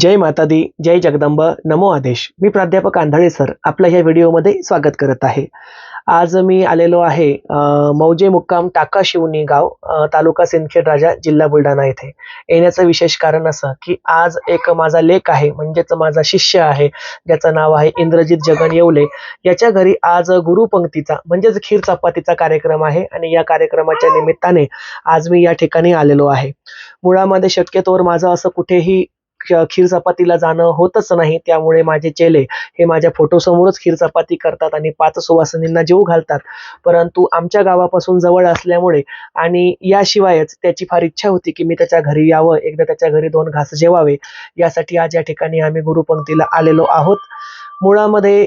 जय माता दी जय जगदंब नमो आदेश. मी प्राध्यापक आंधळे सर आपल्या ह्या व्हिडिओमध्ये स्वागत करत आहे. आज मी आलेलो आहे मौजे मुक्काम टाका शिवनी गाव तालुका सिंदखेड राजा जिल्हा बुलढाणा येथे. येण्याचं विशेष कारण असं की आज एक माझा लेख आहे म्हणजेच माझा शिष्य आहे ज्याचं नाव आहे इंद्रजित जगन येवले. याच्या घरी आज गुरुपंक्तीचा म्हणजेच खीर चपातीचा कार्यक्रम आहे आणि या कार्यक्रमाच्या निमित्ताने आज मी या ठिकाणी आलेलो आहे. मुळामध्ये शक्यतोवर माझं असं कुठेही खीर चपातीला जाणं होतच नाही. त्यामुळे माझे चेले हे माझ्या फोटोसमोरच खीर चपाती करतात आणि पाच सुवासिनींना जीव घालतात. परंतु आमच्या गावापासून जवळ असल्यामुळे आणि याशिवायच त्याची फार इच्छा होती की मी त्याच्या घरी यावं. एकदा त्याच्या घरी दोन घास जेवावे. यासाठी आज या ठिकाणी आम्ही गुरुपंक्तीला आलेलो आहोत. मुळामध्ये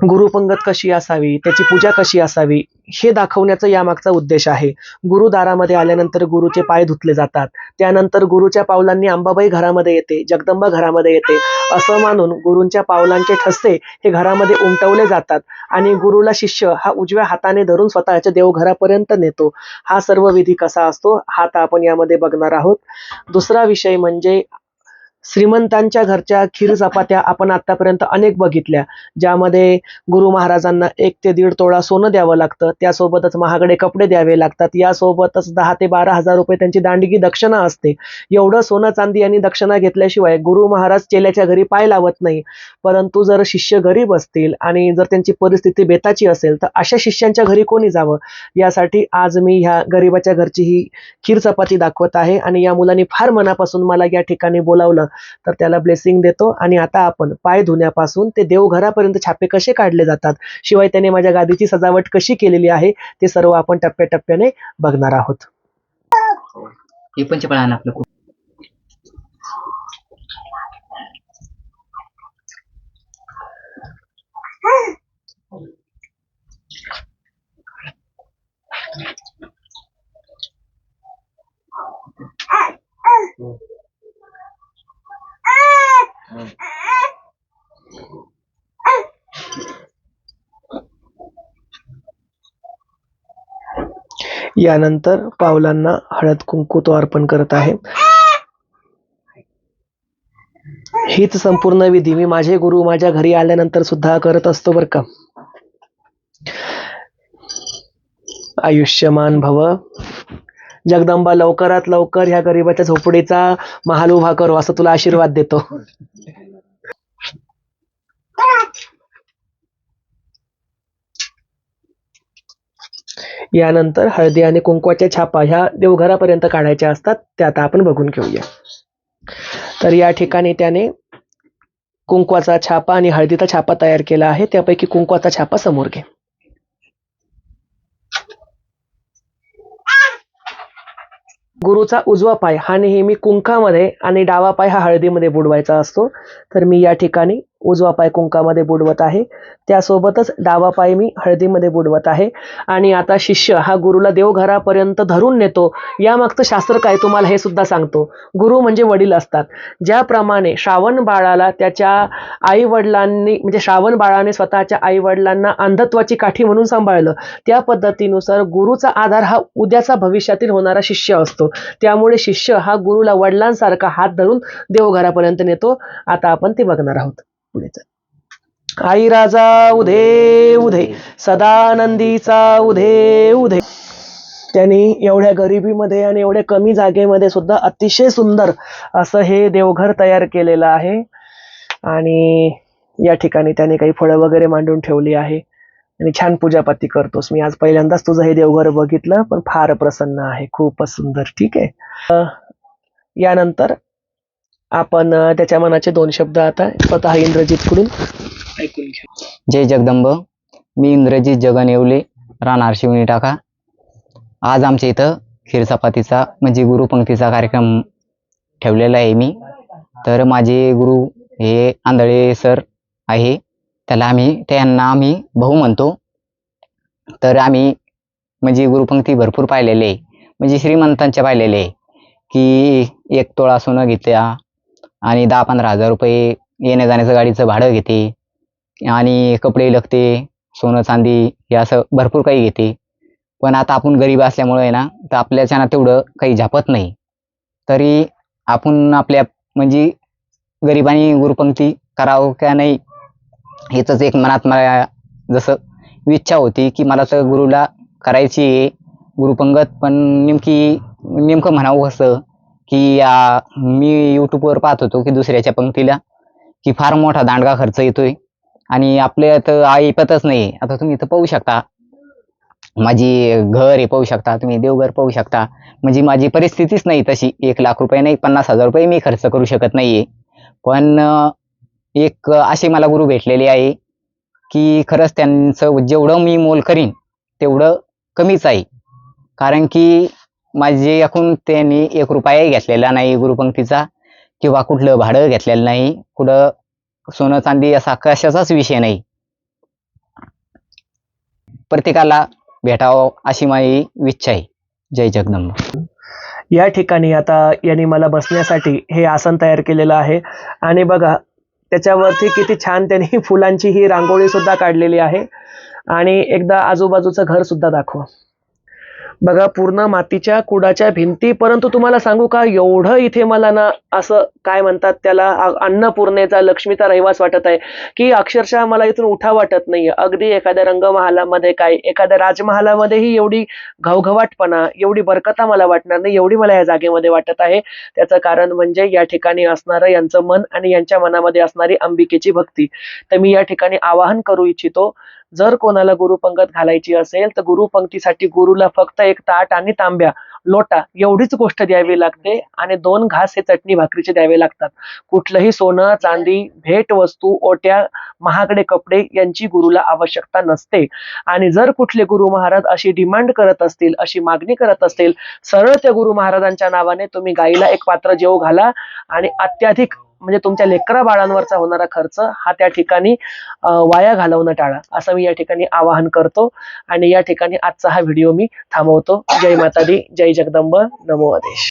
गुरुपंगत कशी असावी त्याची पूजा कशी असावी हे दाखवण्याचा यामागचा उद्देश आहे. गुरुदारामध्ये आल्यानंतर गुरुचे पाय धुतले जातात. त्यानंतर गुरुच्या पावलांनी अंबाबाई घरामध्ये येते जगदंबा घरामध्ये येते असं मानून गुरूंच्या पावलांचे ठसे हे घरामध्ये उमटवले जातात आणि गुरुला शिष्य हा उजव्या हाताने धरून स्वतःच्या देवघरापर्यंत नेतो. हा सर्व विधी कसा असतो? हा तर आपण यामध्ये बघणार आहोत. दुसरा विषय म्हणजे श्रीमंतांच्या घरच्या खीर चपात्या आपण आतापर्यंत अनेक बघितल्या ज्यामध्ये गुरु महाराजांना एक ते दीड तोळा सोनं द्यावं लागतं त्यासोबतच महागडे कपडे द्यावे लागतात यासोबतच दहा ते बारा हजार रुपये त्यांची दांडगी दक्षिणा असते. एवढं सोनं चांदी आणि दक्षिणा घेतल्याशिवाय गुरु महाराज चेल्याच्या घरी पाय लावत नाही. परंतु जर शिष्य गरीब असतील आणि जर त्यांची परिस्थिती बेताची असेल तर अशा शिष्यांच्या घरी कोणी जावं? यासाठी आज मी ह्या गरिबाच्या घरची ही खीर चपाती दाखवत आहे आणि या मुलांनी फार मनापासून मला या ठिकाणी बोलावलं. तर त्याला ब्लेसिंग देतो. आणि आता आपण पाय धुण्यापासून ते देवघरापर्यंत छापे कसे काढले जातात? शिवाय त्याने माझ्या गादीची सजावट कशी केलेली आहे? ते सर्व आपण टप्प्याटप्प्याने बघणार आहोत. हे आपलं खूप. यानंतर पावलांना हळद कुंकू तो अर्पण करत आहे. हीच संपूर्ण विधी मी माझे गुरु माझ्या घरी आल्यानंतर सुद्धा करत असतो बर का. आयुष्यमान भव. जगदंबा लवकरात लवकर ह्या गरीबाच्या झोपडीचा महाल उभा करो असं तुला आशीर्वाद देतो. यानंतर हळदी आणि कुंकवाच्या छापा ह्या देवघरापर्यंत काढायच्या असतात त्या आता आपण बघून घेऊया. तर या ठिकाणी त्याने कुंकवाचा छापा आणि हळदीचा छापा तयार केला आहे त्यापैकी कुंकवाचा छापा समोर घे. गुरुचा उजवा पाय हा नेहमी कुंकामध्ये आणि डावा पाय हा हळदीमध्ये बुडवायचा असतो. तर मी या ठिकाणी उजवा पाय कुंकामध्ये बुडवत आहे. त्यासोबतच डावा पाय मी हळदीमध्ये बुडवत आहे. आणि आता शिष्य हा गुरुला देवघरापर्यंत धरून नेतो. यामागचं शास्त्र काय तुम्हाला हे सुद्धा सांगतो. गुरु म्हणजे वडील असतात. ज्याप्रमाणे श्रावण बाळाला त्याच्या आई वडिलांनी म्हणजे श्रावण बाळाने स्वतःच्या आई वडिलांना अंधत्वाची काठी म्हणून सांभाळलं त्या पद्धतीनुसार गुरुचा आधार हा उद्याचा भविष्यातील होणारा शिष्य असतो. त्यामुळे शिष्य हा गुरुला वडिलांसारखा हात धरून देवघरापर्यंत नेतो. आता आपण ते बघणार आहोत. पुढे चल. आई राजा उधे उधे सदानंदीचा उधे उधे त्यांनी एवढ्या गरिबीमध्ये आणि एवढ्या कमी जागेमध्ये सुद्धा अतिशय सुंदर असं हे देवघर तयार केलेलं आहे. आणि या ठिकाणी त्याने काही फळं वगैरे मांडून ठेवली आहे. आणि छान पूजापाती करतोस. मी आज पहिल्यांदाच तुझं हे देवघर बघितलं पण फार प्रसन्न आहे. खूपच सुंदर. ठीक आहे. यानंतर आपण त्याच्या मनाचे दोन शब्द आता स्वतः इंद्रजितकडून ऐकून घ्या जय जगदंब. मी इंद्रजित जगन येवले राहणार शिवणी टाका. आज आमच्या इथं खीर चपातीचा म्हणजे गुरुपंक्तीचा कार्यक्रम ठेवलेला आहे मी. तर माझे गुरु हे आंधळे सर आहे. त्याला आम्ही त्यांना आम्ही भाऊ म्हणतो. तर आम्ही म्हणजे गुरुपंक्ती भरपूर पाहिलेले आहे. म्हणजे श्रीमंतांच्या पाहिलेले आहे. की एक तोळा सोनं घेत्या आणि दहा पंधरा हजार रुपये येण्या जाण्याचं गाडीचं भाडं घेते. आणि कपडे लगते सोनं चांदी हे असं भरपूर काही घेते. पण आता आपण गरीब असल्यामुळे आहे ना तर आपल्याच्यानं तेवढं काही झापत नाही. तरी आपण आपल्या म्हणजे गरिबांनी गुरुपंक्ती करावं का नाही हेच एक मनात मला जसं इच्छा होती की मला तर गुरुला करायची आहे गुरुपंगत. पण नेमकी नेमकं म्हणावं कसं की आ, मी युट्यूबवर पाहत होतो की दुसऱ्याच्या पंक्तीला की फार मोठा दांडगा खर्च येतोय. आणि आपल्या तर ऐपतच नाही आता तुम्ही इथं पाहू शकता. माझी घर हे पाहू शकता. तुम्ही देवघर पाहू शकता. म्हणजे माझी परिस्थितीच नाही तशी. एक लाख रुपये नाही पन्नास हजार रुपये मी खर्च करू शकत नाहीये. पण एक असे मला गुरु भेटलेले आहे की खरंच त्यांचं जेवढं मी मोल करीन तेवढं कमीच आहे. कारण की माझे एकूण त्यांनी एक रुपयाही घेतलेला नाही गुरुपंक्तीचा किंवा कुठलं भाडं घेतलेलं नाही कुठं सोनं चांदी असा कशाचाच विषय नाही. प्रत्येकाला भेटावं अशी माझी इच्छा आहे. जय जगदंब. या ठिकाणी आता यांनी मला बसण्यासाठी हे आसन तयार केलेलं आहे. आणि बघा त्याच्यावरती किती छान त्यांनी फुलांची ही रांगोळी सुद्धा काढलेली आहे. आणि एकदा आजूबाजूचं घर सुद्धा दाखवा. बघा पूर्ण मातीच्या कुडाच्या भिंती परंतु तुम्हाला सांगू का एवढं इथे मला ना असं काय म्हणतात त्याला अन्नपूर्णेचा लक्ष्मीचा रहिवास वाटत आहे की अक्षरशः मला इथून उठा वाटत नाहीये. अगदी एखाद्या रंगमहालामध्ये काय एखाद्या राजमहालामध्येही एवढी घवघवाटपणा एवढी बरकता मला वाटणार नाही एवढी मला या जागेमध्ये वाटत आहे. त्याचं कारण म्हणजे या ठिकाणी असणारं यांचं मन आणि यांच्या मनामध्ये असणारी अंबिकेची भक्ती. तर मी या ठिकाणी आवाहन करू इच्छितो जर कोणाला गुरुपंगत घालायची असेल तर गुरुपंक्तीसाठी गुरुला फक्त एक ताट आणि तांब्या लोटा एवढीच गोष्ट द्यावी लागते आणि दोन घास हे चटणी भाकरीचे द्यावे लागतात. कुठलंही सोनं चांदी भेट वस्तू ओट्या महागडे कपडे यांची गुरुला आवश्यकता नसते. आणि जर कुठले गुरु महाराज अशी डिमांड करत असतील अशी मागणी करत असतील सरळ त्या गुरु महाराजांच्या नावाने तुम्ही गाईला एक पात्र जेव घाला आणि अत्याधिक म्हणजे तुमच्या लेकरा बाळांवरचा होणारा खर्च हा त्या ठिकाणी वाया घालवणं टाळा. असं मी या ठिकाणी आवाहन करतो. आणि या ठिकाणी आजचा हा व्हिडिओ मी थांबवतो. जय माता दी जय जगदंब. नमो आदेश.